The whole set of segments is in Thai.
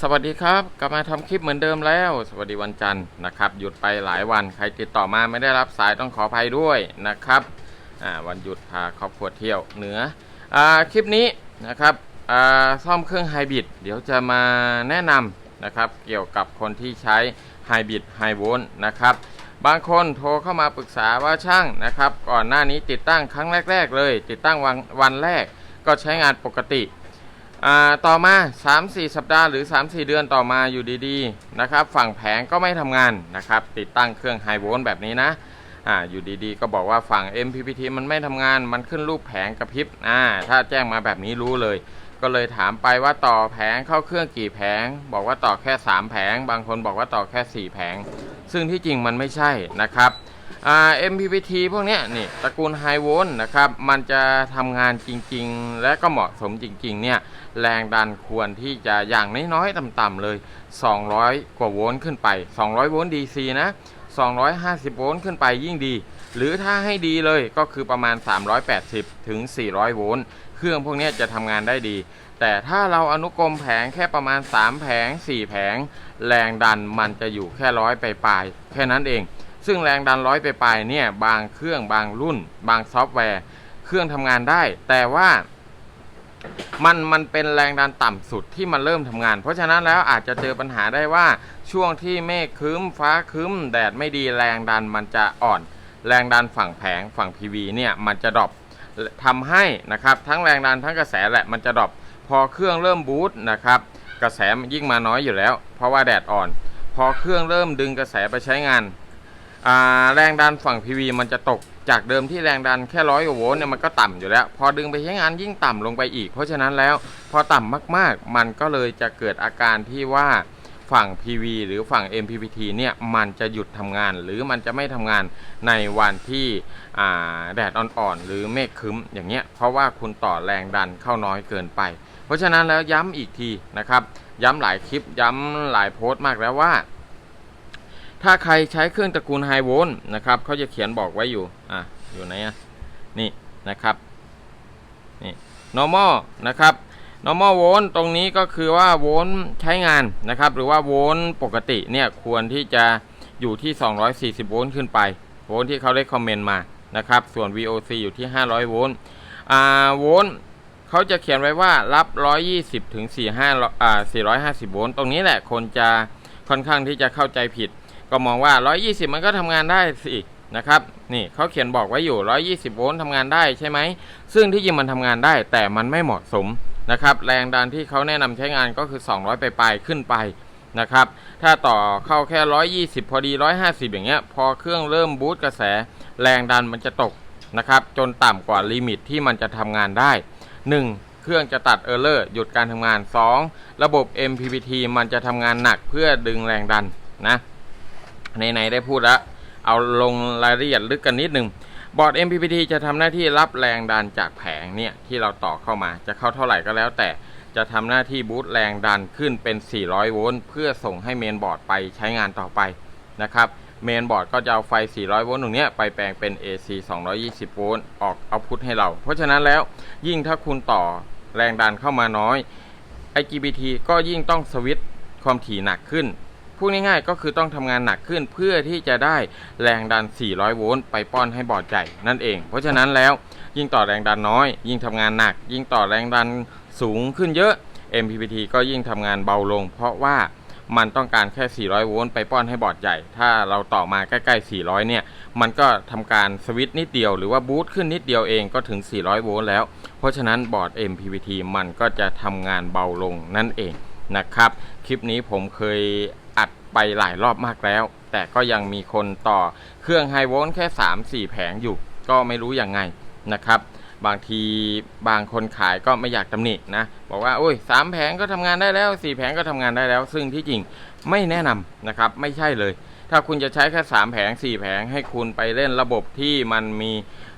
สวัสดีครับ กลับมาทำคลิปเหมือนเดิมแล้ว สวัสดีวันจันทร์นะครับ หยุดไปหลายวันใครติดต่อมาไม่ได้รับสายต้องขออภัยด้วยนะครับวันหยุดพาครอบครัวเที่ยวเหนืออคลิปนี้นะครับซ่อมเครื่องไฮบริดเดี๋ยวจะมาแนะนำนะครับ เกี่ยวกับคนที่ใช้ไฮบริดไฮโวลต์นะครับ บางคนโทรเข้ามาปรึกษาว่าช่างนะครับ ก่อนหน้านี้ติดตั้งครั้งแรก ๆ เลย ติดตั้งวันวันแรกก็ใช้งานปกติ อ่าต่อมา 3-4 สัปดาห์หรือ 3-4 เดือนต่อมาอยู่ดีๆนะครับฝั่งแผงก็ไม่ทำงานนะครับติดตั้งเครื่องไฮโวลต์แบบนี้นะอ่าอยู่ดีๆ ก็บอกว่าฝั่ง MPPT มันไม่ทำงานมันขึ้นรูปแผงกระพริบอ่าถ้าแจ้งมาแบบนี้รู้เลย ก็เลยถามไปว่าต่อแผงเข้าเครื่องกี่แผง บอกว่าต่อแค่ 3 แผง บางคนบอกว่าต่อแค่ 4 แผง ซึ่งที่จริงมันไม่ใช่นะครับ MPPT พวกนี้นี่ตระกูลไฮโวลต์นะครับมันจะทำงานจริงๆ และก็เหมาะสมจริงๆเนี่ยแรงดันควรที่จะอย่างน้อยๆต่ำๆเลย 200 กว่าโวลต์ขึ้นไป 200 โวลต์ DC นะ 250 โวลต์ขึ้นไปยิ่งดี หรือถ้าให้ดีเลยก็คือประมาณ 380 ถึง 400 โวลต์เครื่องพวกนี้จะทำงานได้ดี แต่ถ้าเราอนุกรมแผงแค่ประมาณ 3 แผง 4 แผง แรงดันมันจะอยู่แค่ร้อยไปปลายๆแค่นั้นเอง ซึ่งแรงดันร้อยไปปลายเนี่ยบางเครื่องบางรุ่น บางซอฟต์แวร์ เครื่องทำงานได้ แต่ว่ามันมันเป็นแรงดันต่ำสุดที่มันเริ่มทำงาน เพราะฉะนั้นแล้วอาจจะเจอปัญหาได้ว่าช่วงที่เมฆครึ้มฟ้าครึ้มแดดไม่ดีแรงดันมันจะอ่อน แรงดันฝั่งแผงฝั่ง PV เนี่ยมันจะดรอปทำให้นะครับทั้งแรงดันทั้งกระแสแหละมันจะดรอปพอเครื่องเริ่มบูตนะครับกระแสยิ่งมาน้อยอยู่แล้ว เพราะว่าแดดอ่อน พอเครื่องเริ่มดึงกระแสไปใช้งาน อ่าแรงดันฝั่ง PV มันจะตกจากเดิมที่แรงดันแค่ร้อยกว่าโวลต์เนี่ยมันก็ต่ำอยู่แล้ว พอดึงไปใช้งานยิ่งต่ำลงไปอีก เพราะฉะนั้นแล้วพอต่ำมากๆ มันก็เลยจะเกิดอาการที่ว่าฝั่ง PV หรือฝั่ง MPPT เนี่ยมันจะหยุดทำงาน หรือมันจะไม่ทำงานในวันที่แดดอ่อนๆหรือเมฆคึ้มอย่างเงี้ยเพราะว่าคุณต่อแรงดันเข้าน้อยเกินไป เพราะฉะนั้นแล้วย้ำอีกทีนะครับ ย้ำหลายคลิปย้ำหลายโพสต์มากแล้วว่า ถ้าใครใช้เครื่องตระกูลไฮโวลต์นะครับเขาจะเขียนบอกไว้อยู่ อะ อยู่ไหนอะ นี่นะครับ นี่ normal นะครับ normal โวลต์ตรงนี้ก็คือว่าโวลต์ใช้งานนะครับ หรือว่าโวลต์ปกติเนี่ยควรที่จะอยู่ที่ 240 โวลต์ขึ้นไป โวลต์ที่เขาได้คอมเมนต์มา นะครับ ส่วน VOC อยู่ที่ 500 โวลต์ อ่า โวลต์เขาจะเขียนไว้ว่ารับ 120ถึง45อ่า450 โวลต์ ตรงนี้แหละคนจะค่อนข้างที่จะเข้าใจผิด ก็มองว่า 120 มันก็ทำงานได้สินะครับนี่เขาเขียนบอกไว้อยู่ 120 โวลต์ทำงานได้ใช่ไหม ซึ่งที่จริงมันทำงานได้ แต่มันไม่เหมาะสมนะครับ แรงดันที่เขาแนะนำใช้งานก็คือ 200 ไปลายขึ้นไปนะครับ ถ้าต่อเข้าแค่ 120 พอดี 150 อย่างเงี้ย พอเครื่องเริ่มบูตกระแส แรงดันมันจะตกนะครับ จนต่ำกว่าลิมิตที่มันจะทำงานได้ 1. เครื่องจะตัดเออร์เลอร์หยุดการทำงาน 2. ระบบ MPPT มันจะทำงานหนักเพื่อดึงแรงดันนะ ไหนๆได้พูดแล้วเอาลงรายละเอียดลึกกันนิดนึงบอร์ด MPPT จะทำหน้าที่รับแรงดันจากแผงเนี่ยที่เราต่อเข้ามาจะเข้าเท่าไหร่ก็แล้ว แต่จะทำหน้าที่บูตแรงดันขึ้นเป็น 400 โวลต์เพื่อส่งให้เมนบอร์ดไปใช้งานต่อไปนะครับเมนบอร์ดก็จะเอาไฟ 400 โวลต์ตรงเนี้ยไปแปลงเป็น AC 220 โวลต์ออกเอาพุทให้เรา เพราะฉะนั้นแล้วยิ่งถ้าคุณต่อแรงดันเข้ามาน้อย IGBT ก็ยิ่งต้องสวิตช์ความถี่หนักขึ้น พูดง่ายๆก็คือต้องทำงานหนักขึ้นเพื่อที่จะได้แรงดัน 400 โวลต์ไปป้อนให้บอร์ดใหญ่นั่นเอง เพราะฉะนั้นแล้วยิ่งต่อแรงดันน้อย ยิ่งทำงานหนัก ยิ่งต่อแรงดันสูงขึ้นเยอะ MPPT ก็ยิ่งทำงานเบาลง เพราะว่ามันต้องการแค่ 400 โวลต์ไปป้อนให้บอร์ดใหญ่ ถ้าเราต่อมาใกล้ๆ 400 เนี่ย มันก็ทำการสวิตช์นิดเดียว หรือว่าบูตขึ้นนิดเดียวเองก็ถึง 400 โวลต์แล้ว เพราะฉะนั้นบอร์ด MPPT มันก็จะทำงานเบาลงนั่นเองนะครับ คลิปนี้ผมเคย ไปหลายรอบมากแล้ว แต่ก็ยังมีคนต่อเครื่องไฮโวลต์แค่ 3-4 แผงอยู่ ก็ไม่รู้ยังไงนะครับบางทีบางคนขายก็ไม่อยากตำหนินะบอกว่าโอ้ยสามแผงก็ทำงานได้แล้วสี่แผงก็ทำงานได้แล้ว ซึ่งที่จริงไม่แนะนำนะครับไม่ใช่เลย ถ้าคุณจะใช้แค่3แผง4แผงให้คุณไปเล่นระบบที่มันมี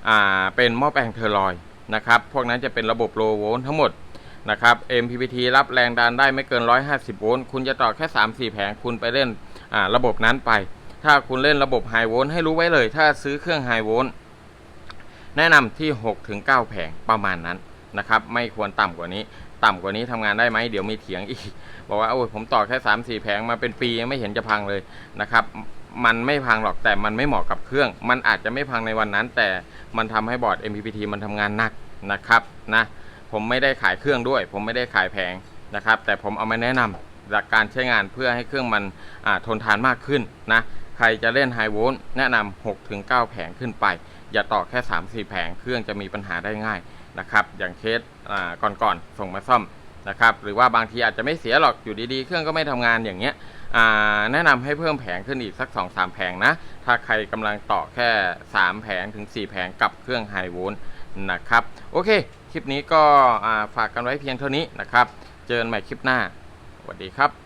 อ่าเป็นหม้อแปลงเทอร์ลอยนะครับพวกนั้นจะเป็นระบบโลโวลต์ทั้งหมด นะครับ MPPT รับแรงดันได้ไม่เกิน 150 โวลต์ คุณจะต่อแค่ 3-4 แผง คุณไปเล่นระบบนั้นไป ถ้าคุณเล่นระบบไฮโวลต์ให้รู้ไว้เลย ถ้าซื้อเครื่องไฮโวลต์แนะนำที่ 6-9 แผงประมาณนั้นนะครับ ไม่ควรต่ำกว่านี้ ต่ำกว่านี้ทำงานได้ไหม เดี๋ยวมีเถียงอีก บอกว่าโอ้ยผมต่อแค่3ามสี่แผงมาเป็นปียังไม่เห็นจะพังเลยนะครับมันไม่พังหรอกแต่มันไม่เหมาะกับเครื่อง มันอาจจะไม่พังในวันนั้น แต่มันทำให้บอร์ด MPPT มันทำงานหนักนะครับนะ ผมไม่ได้ขายเครื่องด้วย ผมไม่ได้ขายแผงนะครับ แต่ผมเอามาแนะนำหลักการใช้งานเพื่อให้เครื่องมันทนทานมากขึ้นนะใครจะเล่นไฮโวลต์แนะนำ6ถึง9แผงขึ้นไป อย่าต่อแค่ 3-4 แผงเครื่องจะมีปัญหาได้ง่ายนะครับอย่างเคสก่อนๆส่งมาซ่อมนะครับหรือว่าบางทีอาจจะไม่เสียหรอกอยู่ดีๆ เครื่องก็ไม่ทำงานอย่างเงี้ยแนะนำให้เพิ่มแผงขึ้นอีกสัก 2-3 แผงนะ ถ้าใครกำลังต่อแค่ 3 แผงถึง 4 แผงกับเครื่องไฮโวลต์นะครับ โอเค คลิปนี้ก็ฝากกันไว้เพียงเท่านี้นะครับ เจอกันใหม่คลิปหน้าสวัสดีครับ